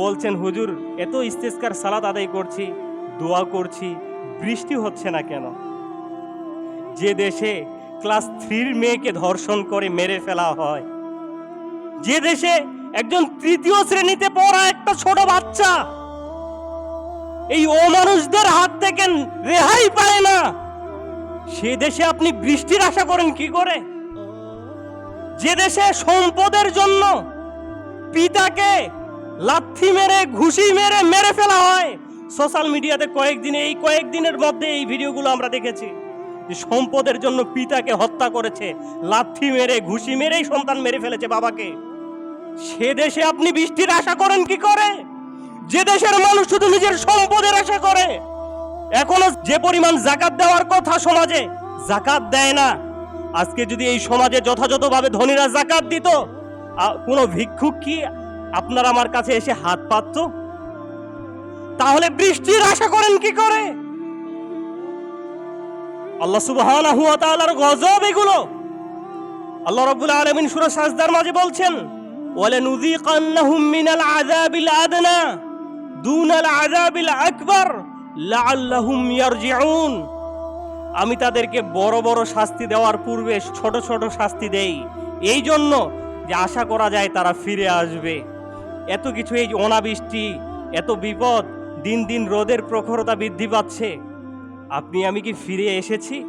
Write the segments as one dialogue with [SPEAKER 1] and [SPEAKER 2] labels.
[SPEAKER 1] বলছেন, হুজুর, এত ইস্তেস্কার সালাত আদায় করছি, দোয়া করছি, বৃষ্টি হচ্ছে না কেন? যে দেশে ক্লাস থ্রির মেয়েকে ধর্ষণ করে মেরে ফেলা হয়, যে দেশে একজন তৃতীয় শ্রেণীতে পড়া একটা ছোট বাচ্চা, এই অমানুষদের হাত থেকে রেহাই পায় না, সে দেশে আপনি বৃষ্টির আশা করেন কি করে? যে দেশে সম্পদের জন্য পিতাকে লাথি মেরে, ঘুষি মেরে মেরে ফেলা হয়। সোশ্যাল মিডিয়াতে কয়েকদিনে, এই কয়েকদিনের মধ্যে এই ভিডিওগুলো আমরা দেখেছি সম্পদের জন্য পিতাকে হত্যা করেছে, লাথি মেরে, ঘুষি মেরেই সন্তান মেরে ফেলেছে বাবাকে। সে দেশে আপনি বৃষ্টির আশা করেন কি করে? যে দেশের মানুষ শুধু নিজের সম্পদের আশা করে। এখনও যে পরিমাণ জাকাত দেওয়ার কথা সমাজে, জাকাত দেয় না। আজকে যদি এই সমাজে যথাযথভাবে ধনীরা জাকাত দিত কোনো ভিক্ষুক কি আপনার আমার কাছে এসে হাত পাতত? তাহলে বৃষ্টির আশা করেন কি করে? আল্লাহ তাআলার গজব এগুলো। আল্লাহ রাব্বুল আলামিন সূরা সাজদার মাঝে বলছেন, ওয়ালানুযীকান্নাহুম মিনাল আযাবিল আদনা দুনাল আযাবিল আকবার লাআল্লাহুম ইয়ারজিউন। আমি তাদেরকে বড় বড় শাস্তি দেওয়ার পূর্বে ছোট ছোট শাস্তি দেই। এই জন্য যে আশা করা যায় তারা ফিরে আসবে। এত কিছু এই অনাবৃষ্টি, এত বিপদ, দিন দিন রোদের প্রখরতা বৃদ্ধি পাচ্ছে। আপনি, আমি কি ফিরে এসেছি?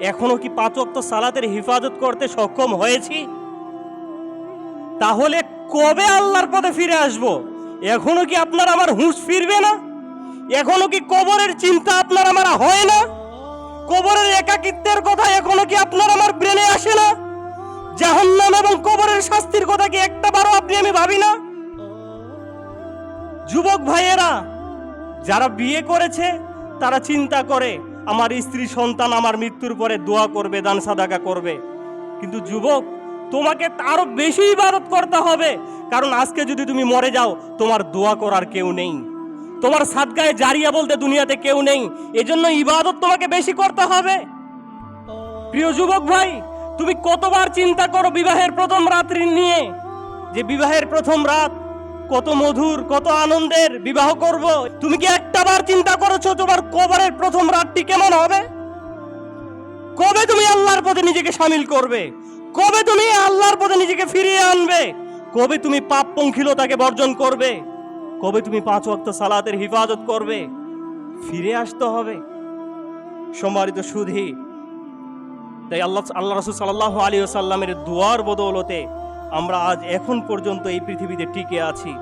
[SPEAKER 1] এখনও কি পাঁচ ওয়াক্ত সালাতের হিফাজত করতে সক্ষম হয়েছি? তাহলে কবে আল্লাহর পথে ফিরে আসব? এখনও কি আপনার আমার হুঁশ ফিরবে না? এখনও কি কবরের চিন্তা আপনার আমার হয় না? কবরের একাকিত্বের কথা এখনও কি আপনার আমার ব্রেনে আসে না? জাহান্নাম এবং কবরের শাস্তির কথা কি একটা বারো আপনি আমি যুবক ভাইয়েরা, যারা বিয়ে করেছে, তারা চিন্তা করে, আমার স্ত্রী সন্তান আমার মৃত্যুর পরে দোয়া করবে, দান সাদাকা করবে। কিন্তু যুবক, তোমাকে আরও বেশি ইবাদত করতে হবে। কারণ আজকে যদি তুমি মরে যাও, তোমার দোয়া করার কেউ নেই। তোমার সাদগায়ে জারিয়া বলতে দুনিয়াতে কেউ নেই। এজন্য ইবাদত তোমাকে বেশি করতে হবে। প্রিয় যুবক ভাই, তুমি কতবার চিন্তা করো বিবাহের প্রথম রাত্রি নিয়ে? যে বিবাহের প্রথম রাত কত মধুর, কত আনন্দের বিবাহ করব। তুমি কি একটা বার চিন্তা করেছ তোমার কবরের প্রথম রাতটি কেমন হবে? কবে তুমি আল্লাহর পথে নিজেকে সামিল করবে? কবে তুমি আল্লাহর পথে নিজেকে ফিরিয়ে আনবে? কবে তুমি পাপ পঙ্খিলতাকে বর্জন করবে? কবে তুমি পাঁচ ওয়াক্ত সালাতের হিফাজত করবে? ফিরে আসতে হবে। সম্মানিত সুধী, তাই আল্লাহ আল্লাহ রসুল সাল্লাহ আলী সাল্লামের দুয়ার বদৌলতে আমরা আজ এখন পর্যন্ত এই পৃথিবীতে টিকে আছি।